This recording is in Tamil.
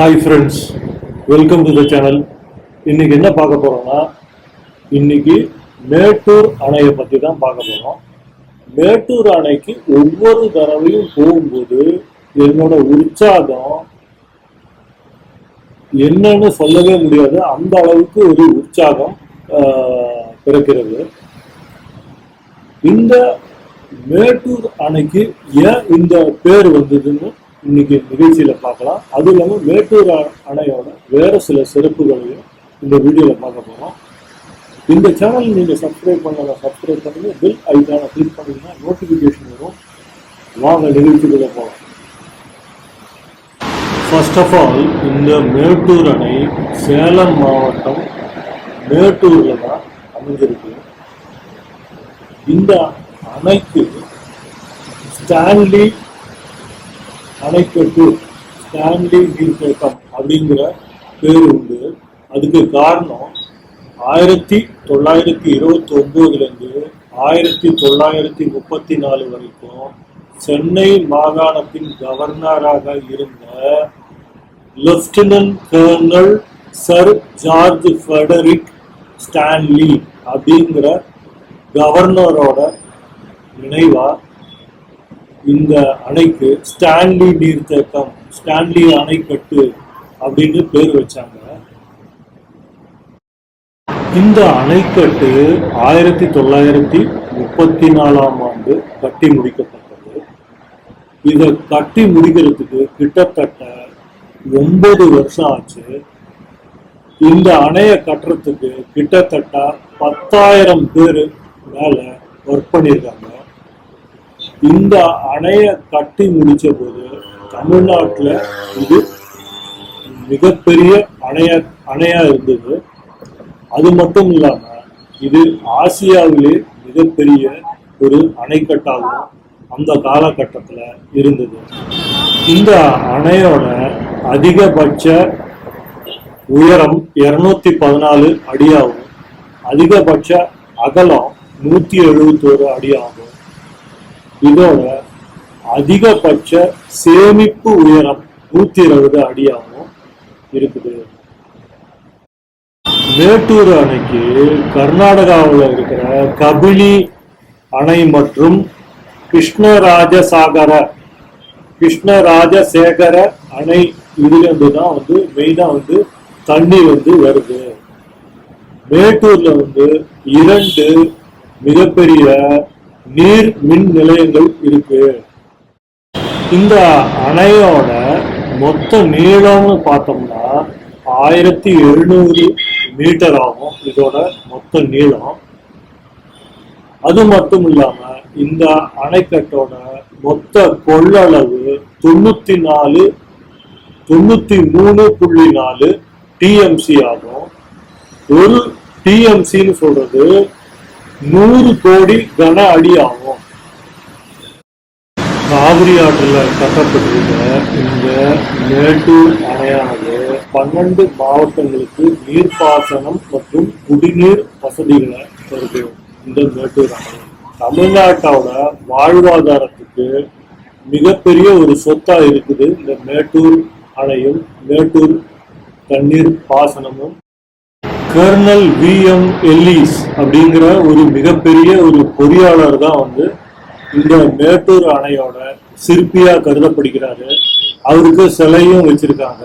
Hi friends welcome to the channel இன்றைக்கி என்ன பார்க்க போகிறோம்னா இன்றைக்கி மேட்டூர் அணையை பற்றி தான் பார்க்க போகிறோம் மேட்டூர் அணைக்கு ஒவ்வொரு தடவையும் போகும்போது என்னோட உற்சாகம் என்னன்னு சொல்லவே முடியாது. அந்த அளவுக்கு ஒரு உற்சாகம் பிறக்கிறது. இந்த மேட்டூர் அணைக்கு ஏன் இந்த பேர் வந்ததுன்னு இன்னைக்கு நிகழ்ச்சியில பார்க்கலாம். அது இல்லாமல் மேட்டூர் அணையோட வேற சில சிறப்புகளையும் இந்த வீடியோல பார்க்க போறோம். இந்த சேனல் நீங்க சப்ஸ்கிரைப் பண்ணல சப்ஸ்கிரைப் பண்ணுங்க. பில் ஐக்கான கிளிக் பண்ணீங்கன்னா நோட்டிபிகேஷன் வரும். வாங்க நிகழ்ச்சிக்குள்ள போகலாம் ஃபர்ஸ்ட் ஆஃப் ஆல் இந்த மேட்டூர் அணை சேலம் மாவட்டம் மேட்டூரில் தான் அமைஞ்சிருக்கு. இந்த அணைக்கு ஸ்டான்லி அணைக்கட்டு ஸ்டான்லி நீர்த்தேக்கம் அப்படிங்கிற பேர் உண்டு. அதுக்கு காரணம் ஆயிரத்தி தொள்ளாயிரத்தி இருபத்தி ஒன்பதுலேருந்து ஆயிரத்தி தொள்ளாயிரத்தி முப்பத்தி நாலு வரைக்கும் சென்னை மாகாணத்தின் கவர்னராக இருந்த lieutenant colonel sir George Frederick Stanley அப்படிங்கிற கவர்னரோட நினைவாக இந்த அணைக்கு ஸ்டான்லி நீர்த்தேக்கம் ஸ்டான்லி அணைக்கட்டு அப்படின்னு பேர் வச்சாங்க. இந்த அணைக்கட்டு ஆயிரத்தி தொள்ளாயிரத்தி முப்பத்தி நாலாம் ஆண்டு கட்டி முடிக்கப்பட்டது. இதை கட்டி முடிக்கிறதுக்கு கிட்டத்தட்ட ஒன்பது வருஷம் ஆச்சு. இந்த அணையை கட்டுறதுக்கு கிட்டத்தட்ட பத்தாயிரம் பேர் மேல ஒர்க் பண்ணியிருக்காங்க. இந்த அணையை கட்டி முடிச்ச போது தமிழ்நாட்டில் இது மிகப்பெரிய அணையா அணையா இருந்தது. அது மட்டும் இல்லாம இது ஆசியாவிலே மிகப்பெரிய ஒரு அணைக்கட்டாகவும் அந்த காலகட்டத்தில் இருந்தது. இந்த அணையோட அதிகபட்ச உயரம் இருநூத்தி பதினாலு அடியாகும். அதிகபட்ச அகலம் நூத்தி எழுபத்தோரு அடியாகும். இதோட அதிகபட்ச சேமிப்பு உயரம் நூத்தி இருபது அடியாகவும் இருக்குது. மேட்டூர் அணைக்கு கர்நாடகாவில் இருக்கிற கபினி அணை மற்றும் கிருஷ்ணராஜசாகர கிருஷ்ணராஜசேகர அணை இதுலேருந்து தான் வந்து மெயினா வந்து தண்ணி வந்து வருது. மேட்டூர்ல வந்து இரண்டு மிகப்பெரிய நீர் மின் நிலையங்கள் இருக்கு. இந்த அணையோட மொத்த நீளம்னு பார்த்தோம்னா ஆயிரத்தி எழுநூறு மீட்டர் ஆகும் இதோட மொத்த நீளம். அது மட்டும் இல்லாம இந்த அணைக்கட்டோட மொத்த கொள்ளளவு தொண்ணூத்தி நாலு தொண்ணூத்தி மூணு புள்ளி நாலு டிஎம்சி ஆகும். ஒரு டிஎம்சின்னு சொல்றது நூறு கோடி கன அடி ஆகும். காவிரி ஆற்றில் கட்டப்பட்டிருக்க இந்த மேட்டூர் அணையானது பன்னெண்டு மாவட்டங்களுக்கு நீர்ப்பாசனம் மற்றும் குடிநீர் வசதிகளை தருது இந்த மேட்டூர் அணை. தமிழ்நாட்டோட வாழ்வாதாரத்துக்கு மிகப்பெரிய ஒரு சொத்தா இருக்குது இந்த மேட்டூர் அணையும் மேட்டூர் தண்ணீர் பாசனமும் கர்னல் வி எம் எல்லிஸ் அப்படிங்கிற ஒரு மிகப்பெரிய ஒரு பொறியாளர் தான் வந்து இந்த மேட்டூர் அணையோட சிற்பியா கருதப்படுகிறாரு. அவருக்கு சிலையும் வச்சிருக்காங்க.